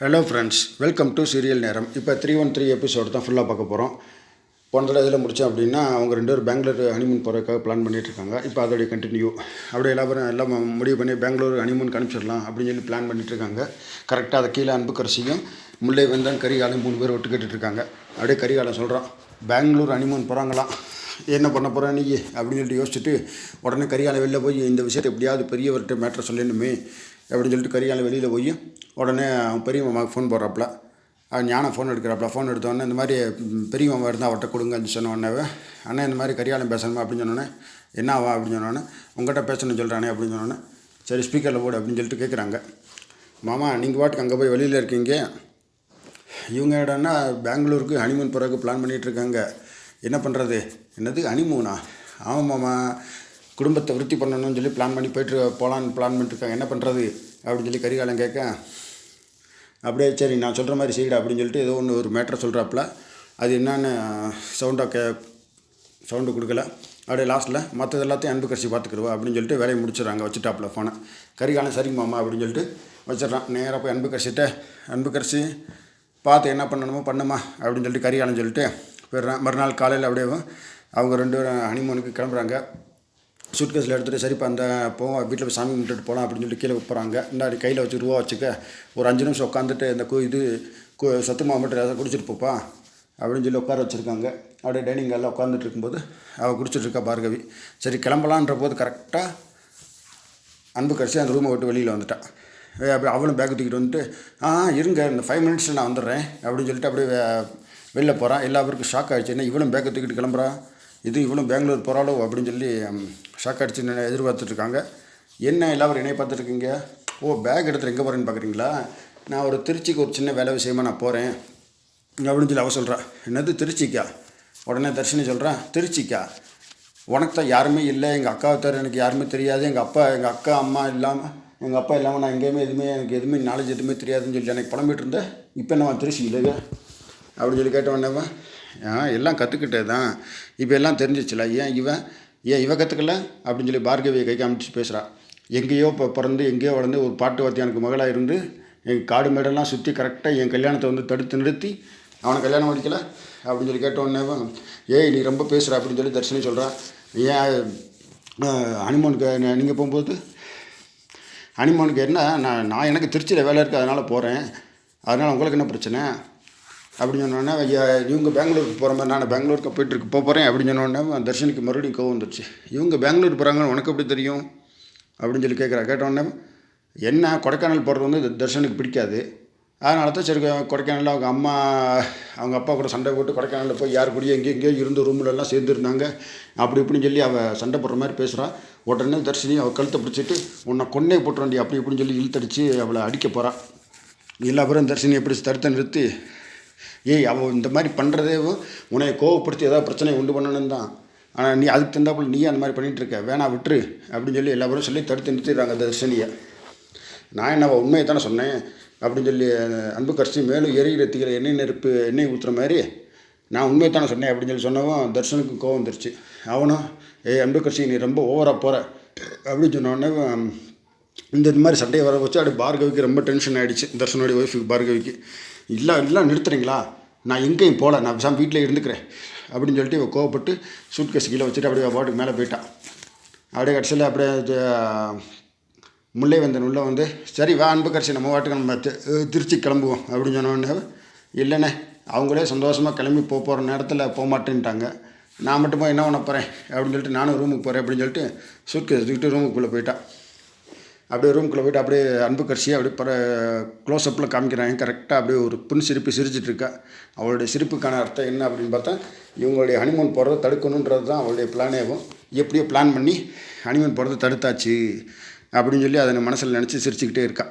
Hello friends welcome to serial நேரம் இப்போ three one three episode தான் ஃபுல்லாக பார்க்க போகிறோம் போன தடவை இதில் முடித்தோம் அப்படின்னா அவங்க ரெண்டு பேரும் பெங்களூர் ஹனிமூன் போகிறதுக்காக பிளான் பண்ணிகிட்டு இருக்காங்க. இப்போ அதோடைய கண்டினியூ அப்படியே எல்லாரும் எல்லாம் முடிவு பண்ணி பெங்களூர் ஹனிமூன் அனுப்பிச்சிடலாம் அப்படின்னு சொல்லி பிளான் பண்ணிகிட்டு இருக்காங்க. கரெக்டாக அதை கீழே அன்புக்கரசியும் முல்லை வெந்தன் கரிகாலம் மூணு பேர் ஒட்டு இருக்காங்க. அப்படியே கரிகாலம் சொல்கிறான் பெங்களூர் ஹனிமூன் போகிறாங்களாம் என்ன பண்ண போகிறேன் நீ? அப்படின்னு சொல்லிட்டு யோசிச்சுட்டு உடனே கரிகாலம் வெளில போய் இந்த விஷயத்தை எப்படியாவது பெரியவர்கிட்ட மேட்ரை சொல்லணுமே. அப்படின்னு சொல்லிட்டு கரிகாலம் வெளியில் போய் உடனே அவன் பெரிய மாமாவுக்கு ஃபோன் போடுறாப்புல. அவன் ஞானம் ஃபோன் எடுக்கிறாப்புல. ஃபோன் எடுத்தோடனே இந்த மாதிரி பெரிய மாமா இருந்தால் அவர்கிட்ட கொடுங்கன்னு சொன்ன உடனே அண்ணன் இந்த மாதிரி கரிகாலம் பேசணுமா? அப்படின்னு சொன்னோன்னே என்ன ஆவா? அப்படின்னு சொன்னோன்னே உங்கள்கிட்ட பேசணும்னு சொல்கிறானே அப்படின்னு சொன்னோன்னே சரி ஸ்பீக்கரில் போடு அப்படின்னு சொல்லிட்டு கேட்குறாங்க மாமா நீங்கள் பாட்டுக்கு அங்கே போய் வெளியில் இருக்கீங்க. இவங்க என்னடான்னா பெங்களூருக்கு ஹனிமூன் போகிறதுக்கு பிளான் பண்ணிகிட்டு இருக்காங்க. என்ன பண்ணுறது என்னது ஹனிமூனா ஆமாம் மாமா. குடும்பத்தை விருத்தி பண்ணணும்னு சொல்லி பிளான் பண்ணி போயிட்டு போகலான்னு பிளான் பண்ணிட்டுருக்காங்க. என்ன பண்ணுறது அப்படின்னு சொல்லி கரிகாலம் கேட்க அப்படியே சரி நான் சொல்கிற மாதிரி செய்யடா அப்படின்னு சொல்லிட்டு ஏதோ ஒன்று ஒரு மேட்ரை சொல்கிறாப்புல அது என்னென்னு சவுண்டாக கே சவுண்டு கொடுக்கல. அப்படியே லாஸ்ட்டில் மற்றது எல்லாத்தையும் அன்பு கட்சி பார்த்துக்கிருவா அப்படின்னு சொல்லிட்டு வேலையை முடிச்சிடுறாங்க வச்சுட்டாப்புல ஃபோனை கரிகாலம் சரிங்க மாமா அப்படின்னு சொல்லிட்டு வச்சிடுறான். நேராக போய் அன்பு கட்சிட்ட அன்பு கட்சி பார்த்து என்ன பண்ணணுமோ பண்ணுமா அப்படின்னு சொல்லிட்டு கரிகாலம் சொல்லிட்டு போயிடுறான். மறுநாள் காலையில் அப்படியே அவங்க ரெண்டு பேரும் ஹனிமூனுக்கு கிளம்புறாங்க. சூட்கேஸில் எடுத்துகிட்டு சரிப்பா அந்த போவோம் வீட்டில் போய் சாமி கும்பிட்டுட்டு போகலாம் அப்படின்னு சொல்லிட்டு கீழே போகிறாங்க இந்தாடி கையில் வச்சு ரூபா வச்சுக்க ஒரு அஞ்சு நிமிஷம் உட்காந்துட்டு இந்த கு இது கு சத்து மாவட்டம் ஏதாவது குடிச்சிட்டு போப்பா அப்படின்னு சொல்லி உட்கார வச்சுருக்காங்க. அப்படியே டைனிங் ஹாலில் உட்காந்துட்டு இருக்கும்போது அவள் குடிச்சிட்டு இருக்கா பார்கவி. சரி கிளம்பலான்ற போது கரெக்டாக அன்பு கடைசி அந்த ரூமை விட்டு வெளியில் வந்துட்டான் அப்படி அவளும் பேக் தூக்கிட்டு வந்துட்டு ஆ இருங்க இந்த ஃபைவ் மினிட்ஸில் நான் வந்துடுறேன் அப்படின்னு சொல்லிட்டு அப்படியே வெளில போகிறான் எல்லா பேருக்கும் ஷாக் ஆகிடுச்சு என்ன இவளும் பேக்கை தூக்கிட்டு கிளம்புறா? இது இவளும் பெங்களூர் போகிறாளோ அப்படின்னு சொல்லி ஷாக் அடிச்சு எதிர்பார்த்துட்ருக்காங்க? என்ன எல்லாரும் இணைய பார்த்துருக்கீங்க ஓ பேக் எடுத்துகிட்டு எங்கே போகிறேன்னு பார்க்குறீங்களா நான் ஒரு திருச்சிக்கு ஒரு சின்ன வேலை விஷயமா நான் போகிறேன் அப்படின்னு சொல்லி அவ சொல்கிறா என்னது திருச்சிக்கா? உடனே தர்ஷினி சொல்கிறான் திருச்சிக்கா உனக்கு தான் யாருமே இல்லை. எங்கள் அக்காவை தவிர எனக்கு யாருமே தெரியாது. எங்கள் அப்பா எங்கள் அக்கா அம்மா இல்லாமல் எங்கள் அப்பா இல்லாமல் நான் எங்கேயுமே எதுவுமே எனக்கு எதுவுமே நாலேஜ் எதுவுமே தெரியாதுன்னு சொல்லி எனக்கு புலம்பிகிட்டு இருந்தேன் இப்போ என்ன திருச்சி இல்லைங்க அப்படின்னு சொல்லி கேட்ட உடனே ஆ எல்லாம் கற்றுக்கிட்டே தான் இப்போ எல்லாம் தெரிஞ்சிச்சுல. ஏன் இவன் ஏன் இவ கற்றுக்கல அப்படின்னு சொல்லி பார்கவியை கை காமிச்சு பேசுகிறா எங்கேயோ இப்போ பிறந்து எங்கேயோ வளர்ந்து ஒரு பாட்டு வாத்தியானுக்கு மகளாக இருந்து என் காடு மேடெல்லாம் சுற்றி கரெக்டாக என் கல்யாணத்தை வந்து தடுத்து நிறுத்தி அவனை கல்யாணம் முடிக்கல அப்படின்னு சொல்லி கேட்டோன்னே ஏய் நீ ரொம்ப பேசுகிற அப்படின்னு சொல்லி தர்ஷினி சொல்கிறான் ஏன் ஹனிமூனுக்கு நீங்கள் போகும்போது ஹனிமோனுக்கு என்ன நான் நான் எனக்கு திருச்சியில் வேலை இருக்குது அதனால் போகிறேன் அதனால் உங்களுக்கு என்ன பிரச்சனை? அப்படின்னு சொன்னோன்னே இவங்க பெங்களூருக்கு போகிற மாதிரி நான் பெங்களூருக்கு போயிட்டு இருக்கு போக போகிறேன் அப்படின்னு சொன்னோடனே தர்ஷனுக்கு மறுபடியும் கோவம் வந்துருச்சு. இவங்க பெங்களூர் போகிறாங்கன்னு உனக்கு எப்படி தெரியும்? அப்படின்னு சொல்லி கேட்குறா கேட்டோடனே என்ன கொடைக்கானல் போகிறது வந்து தர்ஷனுக்கு பிடிக்காது. அதனால தான் சரி கொடைக்கானலில் அவங்க அம்மா அவங்க அப்பா கூட சண்டை போட்டு கொடைக்கானலில் போய் யார் கூடயும் எங்கேயோ எங்கேயோ இருந்து ரூம்ல சேர்ந்துருந்தாங்க. அப்படி இப்படின்னு சொல்லி அவள் சண்டை போடுற மாதிரி பேசுகிறான் உடனே தர்ஷினி அவள் கழுத்தை பிடிச்சிட்டு உன்னை கொன்னே போட்டுறண்டி அப்படி இப்படின்னு சொல்லி இழுத்தடிச்சு அவளை அடிக்க போகிறான் எல்லா பேரும் தர்ஷினி எப்படி தடுத்து நிறுத்தி ஏய் அவள் இந்த மாதிரி பண்ணுறதே உன்னை கோவப்படுத்தி ஏதாவது பிரச்சனை உண்டு பண்ணணும் தான். ஆனால் நீ அதுக்கு தந்தாப்புல நீயே அந்த மாதிரி பண்ணிகிட்ருக்க இருக்க. வேணா விட்டுரு அப்படின்னு சொல்லி எல்லாரும் சொல்லி தடுத்து நிறுத்திடுறாங்க தர்ஷினியை. நான் என்ன உண்மையை தானே சொன்னேன்? அப்படின்னு சொல்லி அன்பு கரிசி மேலும் எரியிற தீர எண்ணெய் நெருப்பு எண்ணெய் ஊற்றுற மாதிரி நான் உண்மையை தானே சொன்னேன் அப்படின்னு சொல்லி சொன்னவன் தர்ஷனுக்கு கோவம் வந்துருச்சு. அவனும் ஏய் அன்பு கரிசி நீ ரொம்ப ஓவராக போகிற அப்படின்னு சொன்ன உடனே இந்த மாதிரி சண்டையை வர வச்சு அப்படி பார்கவிக்கு ரொம்ப டென்ஷன் ஆகிடுச்சு தர்ஷனுடைய ஒய்ஃபுக்கு பார்கவிக்கு. இல்லை இல்லை நிறுத்துறீங்களா? நான் எங்கேயும் போகல நான் பேசாம வீட்டில் இருந்துக்கிறேன். அப்படின்னு சொல்லிட்டு இவ கோவப்பட்டு சூட் கேஸ் கீழே வச்சுட்டு அப்படியே பாட்டுக்கு மேலே போயிட்டான் அப்படியே கடைசியில் அப்படியே முல்லை வந்தன் உள்ளே வந்து சரி வா அன்பு கடைசி நம்ம வாட்டுக்கு நம்ம திருச்சி கிளம்புவோம் அப்படின்னு சொன்னோடனே இல்லைண்ணே அவங்களே சந்தோஷமாக கிளம்பி போக போகிற நேரத்தில் போக மாட்டேன்ட்டாங்க. நான் மட்டும் போய் என்ன பண்ண போகிறேன் அப்படின்னு சொல்லிட்டு நானும் ரூமுக்கு போகிறேன் அப்படின்னு சொல்லிட்டு சூட்கேஸ் தூக்கிட்டு ரூமுக்குள்ளே போயிட்டான் அப்படியே ரூம்குள்ளே போயிட்டு அப்படியே அன்பு கட்சியை அப்படியே பர க்ளோஸ்அப்பில் காமிக்கிறாங்க. கரெக்டாக அப்படியே ஒரு புன் சிரிப்பு சிரிச்சிட்டு இருக்கா. அவளுடைய சிரிப்புக்கான அர்த்தம் என்ன அப்படின்னு பார்த்தா இவங்களுடைய ஹனிமூன் போகிறத தடுக்கணுன்றது தான் அவளுடைய பிளானேவும் எப்படியோ பிளான் பண்ணி ஹனிமூன் போகிறத தடுத்தாச்சு அப்படின்னு சொல்லி அதை மனசில் நினச்சி சிரிச்சுக்கிட்டே இருக்கா.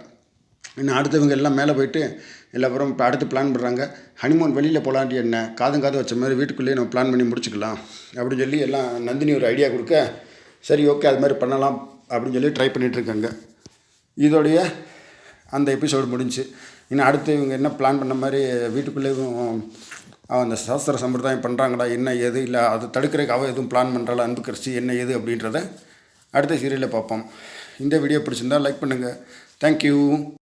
இன்னும் அடுத்தவங்க எல்லாம் மேலே போயிட்டு எல்லாரும் இப்போ அடுத்து பிளான் பண்ணுறாங்க ஹனிமூன் வெளியில் போகலான்ட்டு என்ன? காதும் காது வச்ச மாதிரி வீட்டுக்குள்ளேயே நம்ம பிளான் பண்ணி முடிச்சுக்கலாம் அப்படின்னு சொல்லி எல்லாம் நந்தினி ஒரு ஐடியா கொடுக்க சரி ஓகே அது மாதிரி பண்ணலாம். அப்படின்னு சொல்லி ட்ரை பண்ணிட்டு இதோடைய அந்த எபிசோடு முடிஞ்சு. இன்னும் அடுத்து இவங்க என்ன பிளான் பண்ண மாதிரி வீட்டுக்குள்ளேயும் அந்த சாஸ்திர சம்பிரதாயம் பண்ணுறாங்களா என்ன ஏது இல்லை அதை தடுக்கிறதுக்கு அவள் எதுவும் பிளான் பண்ணுறாளா அன்பு கிறிஸ்து என்ன ஏது அப்படின்றத அடுத்த சீரியலில் பார்ப்போம். இந்த வீடியோ பிடிச்சிருந்தா லைக் பண்ணுங்கள் தேங்க்யூ